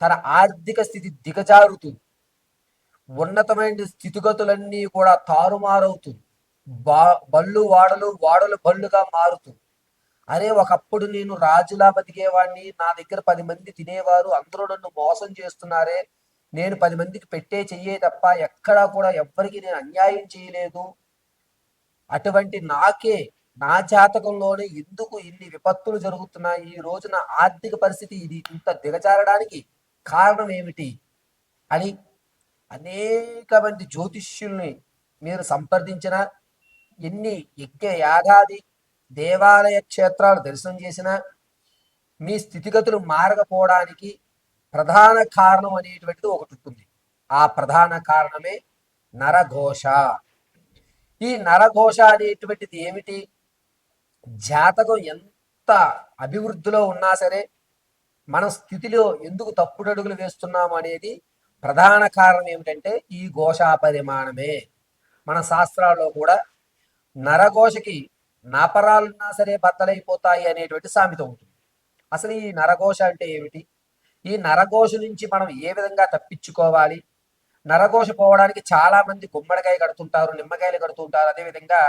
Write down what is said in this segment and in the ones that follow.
తన ఆర్థిక స్థితి దిగజారుతుంది. ఉన్నతమైన స్థితిగతులన్నీ కూడా తారుమారవుతుంది. బా బళ్ళు వాడలు వాడలు బళ్ళుగా మారుతుంది. అరే ఒకప్పుడు నేను రాజులా బతికేవాడిని నా దగ్గర పది మంది తినేవారు అందరూ నన్ను మోసం చేస్తున్నారే నేను పది మందికి పెట్టే చెయ్యే తప్ప ఎక్కడా కూడా ఎవ్వరికి నేను అన్యాయం చేయలేదు. అటువంటి నాకే నా జాతకంలోనే ఎందుకు ఇన్ని విపత్తులు జరుగుతున్నాయి? ఈ రోజున ఆర్థిక పరిస్థితి ఇది ఇంత దిగజారడానికి కారణం ఏమిటి అని అనేక మంది జ్యోతిష్యుల్ని మీరు సంప్రదించిన ఎన్ని యజ్ఞ యాగాది దేవాలయ క్షేత్రాలు దర్శనం చేసినా మీ స్థితిగతులు మారకపోవడానికి ప్రధాన కారణం అనేటువంటిది ఒకటి ఉంటుంది. ఆ ప్రధాన కారణమే నరఘోష. ఈ నరఘోష అనేటువంటిది ఏమిటి? జాతకం ఎంత అభివృద్ధిలో ఉన్నా సరే మన స్థితిలో ఎందుకు తప్పుడు అడుగులు వేస్తున్నాం అనేది ప్రధాన కారణం ఏమిటంటే ఈ ఘోషా పరిమాణమే మన శాస్త్రాల్లో కూడా నరఘోషకి నాపరాలున్నా సరే బద్దలైపోతాయి అనేటువంటి సామెత ఉంటుంది. అసలు ఈ నరఘోష అంటే ఏమిటి? ఈ నరఘోష నుంచి మనం ఏ విధంగా తప్పించుకోవాలి? నరఘోష పోవడానికి చాలా మంది గుమ్మడికాయ కడుతుంటారు నిమ్మకాయలు కడుతుంటారు అదేవిధంగా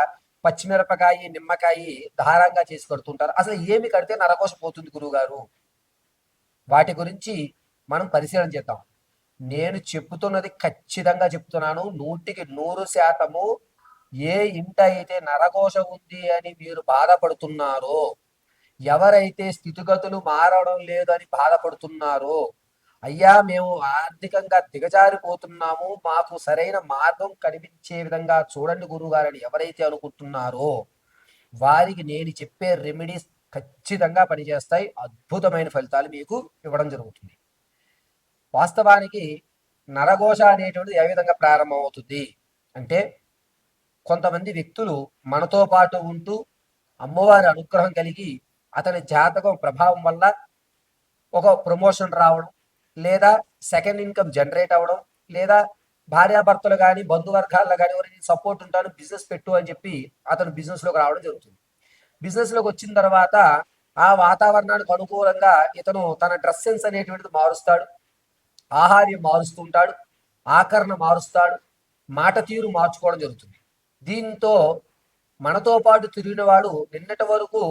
పచ్చిమిరపకాయ నిమ్మకాయ దారంగా చేసి కడుతుంటారు. అసలు ఏమి కడితే నరఘోష పోతుంది గురువుగారు? వాటి గురించి మనం పరిశీలన చేద్దాం. నేను చెప్తున్నది ఖచ్చితంగా చెప్తున్నాను నూటికి నూరు శాతము ఏ ఇంట అయితే నరఘోష ఉంది అని మీరు బాధపడుతున్నారో ఎవరైతే స్థితిగతులు మారడం లేదు అని బాధపడుతున్నారో అయ్యా మేము ఆర్థికంగా దిగజారిపోతున్నాము. మాకు సరైన మార్గం కనిపించే విధంగా చూడండి గురుగారని ఎవరైతే అనుకుంటున్నారో వారికి నేను చెప్పే రెమెడీస్ ఖచ్చితంగా పనిచేస్తాయి. అద్భుతమైన ఫలితాలు మీకు ఇవ్వడం జరుగుతుంది. వాస్తవానికి నరఘోష అనేటువంటిది ఏ విధంగా ప్రారంభమవుతుంది? అంటే కొంతమంది వ్యక్తులు మనతో పాటు ఉంటూ అమ్మవారి అనుగ్రహం కలిగి అతని జాతకం ప్రభావం వల్ల ఒక ప్రమోషన్ రావడం లేదా సెకండ్ ఇన్కమ్ జనరేట్ అవ్వడం లేదా భార్యాభర్తలు కానీ బంధువర్గాల్లో కానీ సపోర్ట్ ఉంటాను బిజినెస్ పెట్టు అని చెప్పి అతను బిజినెస్లోకి రావడం జరుగుతుంది. బిజినెస్లోకి వచ్చిన తర్వాత ఆ వాతావరణానికి అనుకూలంగా ఇతను తన డ్రెస్ సెన్స్ అనేటువంటిది మారుస్తాడు. ఆహార్యం మారుస్తుంటాడు ఆకరణ మారుస్తాడు. మాట తీరు మార్చుకోవడం జరుగుతుంది. దీంతో మనతో పాటు తిరిగిన వాడు నిన్నటి వరకు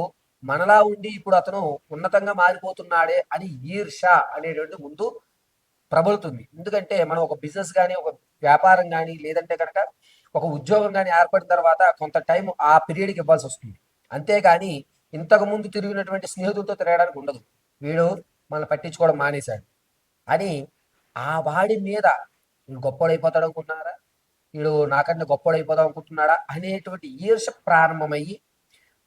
మనలా ఉండి ఇప్పుడు అతను ఉన్నతంగా మారిపోతున్నాడే అని ఈర్ష అనేటువంటి ముందు ప్రబలుతుంది. ఎందుకంటే మనం ఒక బిజినెస్ కానీ ఒక వ్యాపారం కానీ లేదంటే కనుక ఒక ఉద్యోగం కానీ ఏర్పడిన తర్వాత కొంత టైం ఆ పీరియడ్కి ఇవ్వాల్సి వస్తుంది. అంతేకాని ఇంతకు ముందు తిరిగినటువంటి స్నేహితులతో తిరగడానికి ఉండదు. వీడు మనల్ని పట్టించుకోవడం మానేశాడు. అని ఆ వాడి మీద వీడు గొప్పడైపోతాడు అనుకుంటున్నారా? వీడు నాకంటే గొప్పడైపోదాం అనుకుంటున్నాడా? అనేటువంటి ఈర్ష ప్రారంభమయ్యి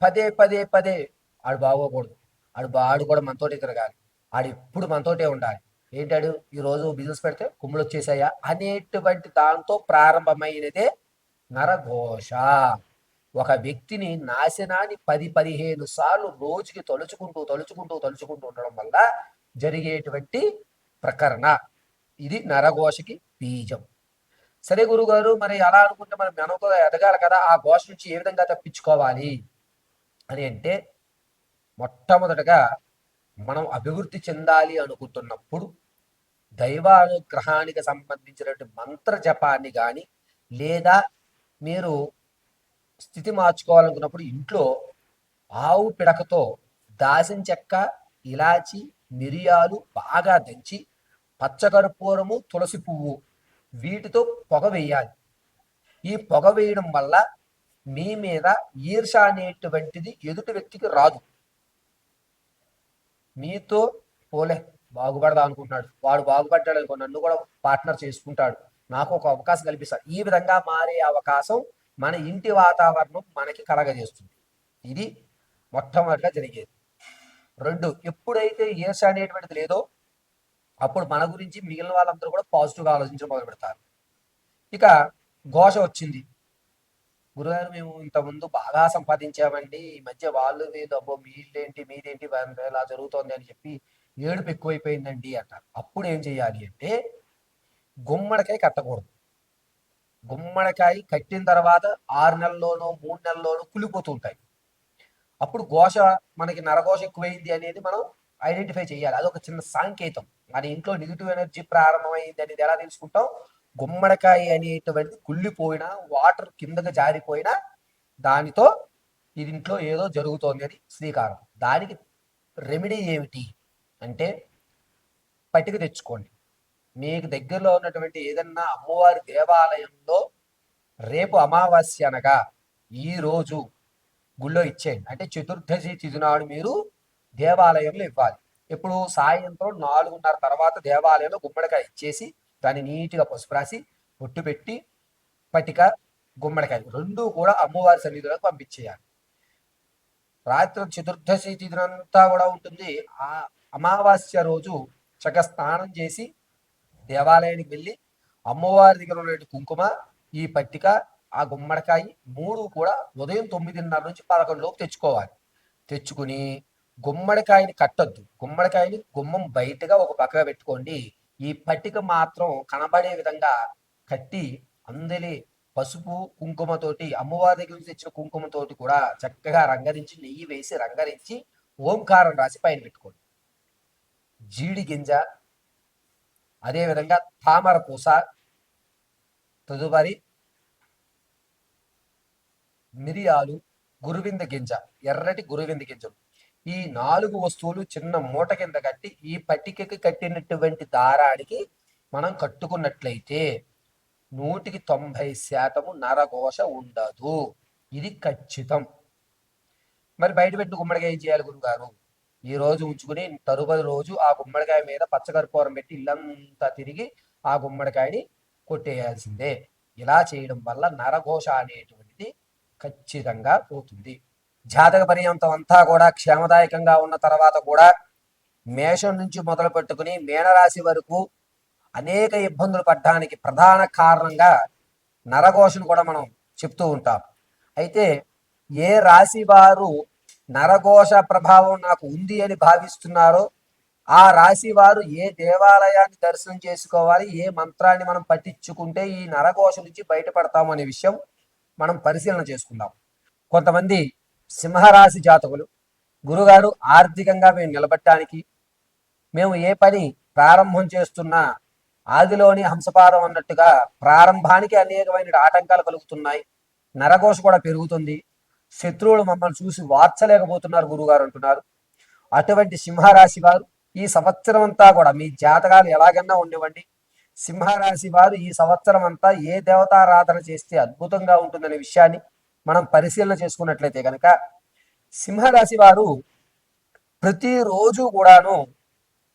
పదే పదే పదే ఆడు బాగోకూడదు. ఆడు ఆడు కూడా మనతోటే తిరగాలి. ఆడు ఎప్పుడు మనతోటే ఉండాలి. ఏంటాడు? ఈ రోజు బిజినెస్ పెడితే కుమ్ములు వచ్చేసాయా? అనేటువంటి దాంతో ప్రారంభమైనదే నరఘోష. ఒక వ్యక్తిని నాశనాన్ని పది పదిహేను సార్లు రోజుకి తలుచుకుంటూ తలుచుకుంటూ తలుచుకుంటూ ఉండడం వల్ల జరిగేటువంటి ప్రకరణ. ఇది నరఘోషకి బీజం. సరే గురుగారు మరి అలా అనుకుంటే మనం మెనక ఎదగాలి కదా ఆ ఘోష నుంచి ఏ విధంగా తప్పించుకోవాలి అని అంటే మొట్టమొదటగా మనం అభివృద్ధి చెందాలి అనుకుంటున్నప్పుడు దైవానుగ్రహానికి సంబంధించినటువంటి మంత్ర జపాన్ని కానీ లేదా మీరు స్థితి మార్చుకోవాలనుకున్నప్పుడు ఇంట్లో ఆవు పిడకతో దాసిన చెక్క ఇలాచి మిరియాలు బాగా దంచి పచ్చకర్పూరము తులసి పువ్వు వీటితో పొగ వేయాలి. ఈ పొగ వేయడం వల్ల మీ మీద ఈర్ష అనేటువంటిది ఎదుటి వ్యక్తికి రాదు. మీతో పోలే బాగుపడదా అనుకుంటున్నాడు. వాడు బాగుపడ్డాడు అనుకో నన్ను కూడా పార్ట్నర్ చేసుకుంటాడు. నాకు ఒక అవకాశం కల్పిస్తాడు ఈ విధంగా మారే అవకాశం మన ఇంటి వాతావరణం మనకి కలగజేస్తుంది. ఇది మొట్టమొదటిగా జరిగేది. రెండు ఎప్పుడైతే ఈర్ష అనేటువంటిది లేదో అప్పుడు మన గురించి మిగిలిన వాళ్ళందరూ కూడా పాజిటివ్గా ఆలోచించడం మొదలు పెడతారు. ఇక ఘోష వచ్చింది. గురుగారు మేము ఇంతకుముందు బాగా సంపాదించామండి. ఈ మధ్య వాళ్ళు మీద అబ్బో మీళ్ళేంటి మీదేంటి ఇలా జరుగుతోంది అని చెప్పి ఏడుపు ఎక్కువైపోయిందండి అంటారు. అప్పుడు ఏం చేయాలి అంటే గుమ్మడికాయ కట్టకూడదు. గుమ్మడికాయ కట్టిన తర్వాత ఆరు నెలల్లోనో మూడు నెలల్లోనో కులిపోతూ ఉంటాయి. అప్పుడు ఘోష మనకి నరఘోష ఎక్కువైంది అనేది మనం ఐడెంటిఫై చేయాలి. అదొక చిన్న సాంకేతం. మన ఇంట్లో నెగిటివ్ ఎనర్జీ ప్రారంభమైంది అనేది ఎలా తెలుసుకుంటాం? గుమ్మడికాయ అనేటువంటిది కుళ్ళిపోయినా వాటర్ కిందకి జారిపోయినా దానితో ఇది ఇంట్లో ఏదో జరుగుతోంది అని శ్రీకారం. దానికి రెమెడీ ఏమిటి? అంటే పట్టిక తెచ్చుకోండి. మీకు దగ్గరలో ఉన్నటువంటి ఏదన్నా అమ్మవారి దేవాలయంలో రేపు అమావాస్య అనగా ఈ రోజు గుళ్ళో ఇచ్చేయండి. అంటే చతుర్దశి తిథినాడు మీరు దేవాలయంలో ఇవ్వాలి. ఇప్పుడు సాయంత్రం నాలుగున్నర తర్వాత దేవాలయంలో గుమ్మడికాయ ఇచ్చేసి దాన్ని నీట్గా పసుపు రాసి బొట్టు పెట్టి పట్టిక గుమ్మడికాయ రెండు కూడా అమ్మవారి సన్నిధిలోకి పంపించేయాలి. రాత్రి చతుర్దశి తిథినంతా కూడా ఉంటుంది. ఆ అమావాస్య రోజు చక్కగా స్నానం చేసి దేవాలయానికి వెళ్ళి అమ్మవారి దగ్గర ఉన్న కుంకుమ ఈ పట్టిక ఆ గుమ్మడికాయ మూడు కూడా ఉదయం తొమ్మిదిన్నర నుంచి పదకొండులోపు తెచ్చుకోవాలి. తెచ్చుకుని గుమ్మడికాయని కట్టొద్దు. గుమ్మడికాయని గుమ్మం బయటగా ఒక పక్కగా పెట్టుకోండి. ఈ పట్టిక మాత్రం కనబడే విధంగా కట్టి అందరి పసుపు కుంకుమతోటి అమ్మవారి దగ్గర నుంచి తెచ్చిన కుంకుమతోటి కూడా చక్కగా రంగరించి నెయ్యి వేసి రంగరించి ఓంకారం రాసి పైన పెట్టుకోండి. జీడి గింజ అదేవిధంగా తామర పూస తదుపరి మిరియాలు గురువింద గింజ ఎర్రటి గురువింద గింజలు ఈ నాలుగు వస్తువులు చిన్న మూట కింద కట్టి ఈ పట్టికకి కట్టినటువంటి దారానికి మనం కట్టుకున్నట్లయితే నూటికి తొంభై శాతము నరఘోష ఉండదు. ఇది ఖచ్చితం. మరి బయట పెట్టి గుమ్మడికాయ చేయాలి గురుగారు ఈ రోజు ఉంచుకుని తరువాతి రోజు ఆ గుమ్మడికాయ మీద పచ్చకర్పూరం పెట్టి ఇల్లంతా తిరిగి ఆ గుమ్మడికాయని కొట్టేయాల్సిందే. ఇలా చేయడం వల్ల నరఘోష అనేటువంటిది ఖచ్చితంగా పోతుంది. జాతక పర్యంతం అంతా కూడా క్షేమదాయకంగా ఉన్న తర్వాత కూడా మేషం నుంచి మొదలు పెట్టుకుని మేనరాశి వరకు అనేక ఇబ్బందులు పడడానికి ప్రధాన కారణంగా నరఘోషను కూడా మనం చెప్తూ ఉంటాం. అయితే ఏ రాశి వారు నరఘోష ప్రభావం నాకు ఉంది అని భావిస్తున్నారో ఆ రాశి వారు ఏ దేవాలయాన్ని దర్శనం చేసుకోవాలి ఏ మంత్రాన్ని మనం పట్టించుకుంటే ఈ నరఘోష నుంచి బయటపడతాము అనే విషయం మనం పరిశీలన చేసుకుందాం. కొంతమంది సింహరాశి జాతకులు గురుగారు ఆర్థికంగా మేము నిలబడటానికి మేము ఏ పని ప్రారంభం చేస్తున్నా ఆదిలోని హంసపాదం అన్నట్టుగా ప్రారంభానికి అనేకమైన ఆటంకాలు కలుగుతున్నాయి. నరఘోష కూడా పెరుగుతుంది. శత్రువులు మమ్మల్ని చూసి వార్చలేకపోతున్నారు గురుగారు అంటున్నారు. అటువంటి సింహరాశి వారు ఈ సంవత్సరం అంతా కూడా మీ జాతకాలు ఎలాగన్నా ఉండేవండి. సింహరాశి వారు ఈ సంవత్సరం అంతా ఏ దేవతారాధన చేస్తే అద్భుతంగా ఉంటుందనే విషయాన్ని మనం పరిశీలన చేసుకున్నట్లయితే కనుక సింహరాశి వారు ప్రతిరోజు కూడాను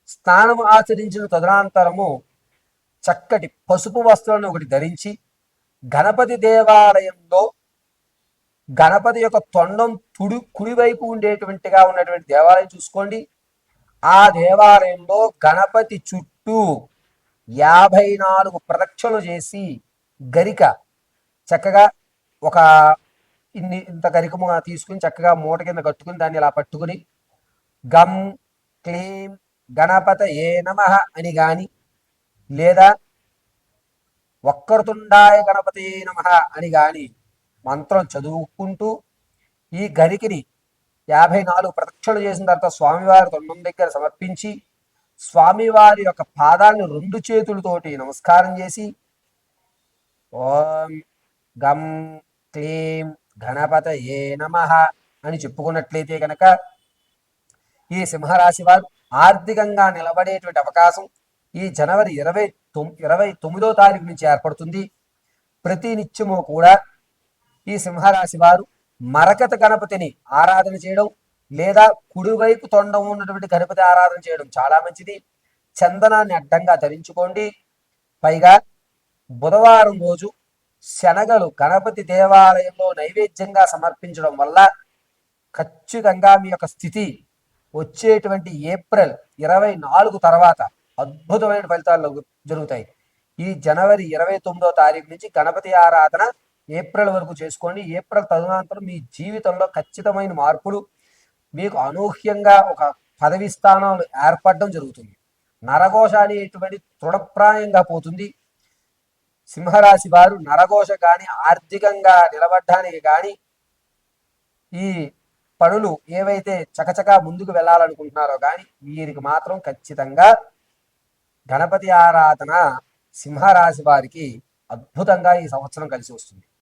స్నానం ఆచరించిన తదనంతరము చక్కటి పసుపు వస్త్రాలను ఒకటి ధరించి గణపతి దేవాలయంలో గణపతి యొక్క తొండం తుడి కుడివైపు ఉండేటువంటిగా ఉన్నటువంటి దేవాలయం చూసుకోండి. ఆ దేవాలయంలో గణపతి చుట్టూ యాభై నాలుగు ప్రదక్షిణలు చేసి గరిక చక్కగా ఒక ఇన్ని ఇంత గరికము తీసుకుని చక్కగా మూట కింద కట్టుకుని దాన్ని ఇలా పట్టుకుని గమ్ క్లీం గణపత ఏ నమ అని గాని లేదా వక్కరుతుండాయ గణపతి నమ అని గాని మంత్రం చదువుకుంటూ ఈ గరికిని యాభై నాలుగు ప్రదక్షిణలు చేసిన తర్వాత స్వామివారి తొండం దగ్గర సమర్పించి స్వామివారి యొక్క పాదాలను రెండు చేతులతోటి నమస్కారం చేసి ఓం గం క్లీం గణపత ఏ నమ అని చెప్పుకున్నట్లయితే కనుక ఈ సింహరాశి వారు ఆర్థికంగా నిలబడేటువంటి అవకాశం ఈ జనవరి ఇరవై తొమ్ ఇరవై తొమ్మిదో తారీఖు నుంచి ఏర్పడుతుంది. ప్రతి నిత్యము కూడా ఈ సింహరాశి వారు మరకత గణపతిని ఆరాధన చేయడం లేదా కుడివైపు తొండం ఉన్నటువంటి గణపతి ఆరాధన చేయడం చాలా మంచిది. చందనాన్ని అడ్డంగా ధరించుకోండి. పైగా బుధవారం రోజు శనగలు గణపతి దేవాలయంలో నైవేద్యంగా సమర్పించడం వల్ల ఖచ్చితంగా మీ యొక్క స్థితి వచ్చేటువంటి ఏప్రిల్ ఇరవై నాలుగు తర్వాత అద్భుతమైన ఫలితాలు జరుగుతాయి. ఈ జనవరి ఇరవై తొమ్మిదో తారీఖు నుంచి గణపతి ఆరాధన ఏప్రిల్ వరకు చేసుకోండి. ఏప్రిల్ తదనంతరం మీ జీవితంలో ఖచ్చితమైన మార్పులు మీకు అనూహ్యంగా ఒక పదవి స్థానాలు ఏర్పడడం జరుగుతుంది. నరఘోష అనేటువంటి తృణప్రాయంగా పోతుంది. సింహరాశి వారు నరఘోష కానీ ఆర్థికంగా నిలబడడానికి కానీ ఈ పనులు ఏవైతే చకచకా ముందుకు వెళ్ళాలనుకుంటున్నారో కానీ వీరికి మాత్రం ఖచ్చితంగా గణపతి ఆరాధన సింహరాశి వారికి అద్భుతంగా ఈ సంవత్సరం కలిసి వస్తుంది.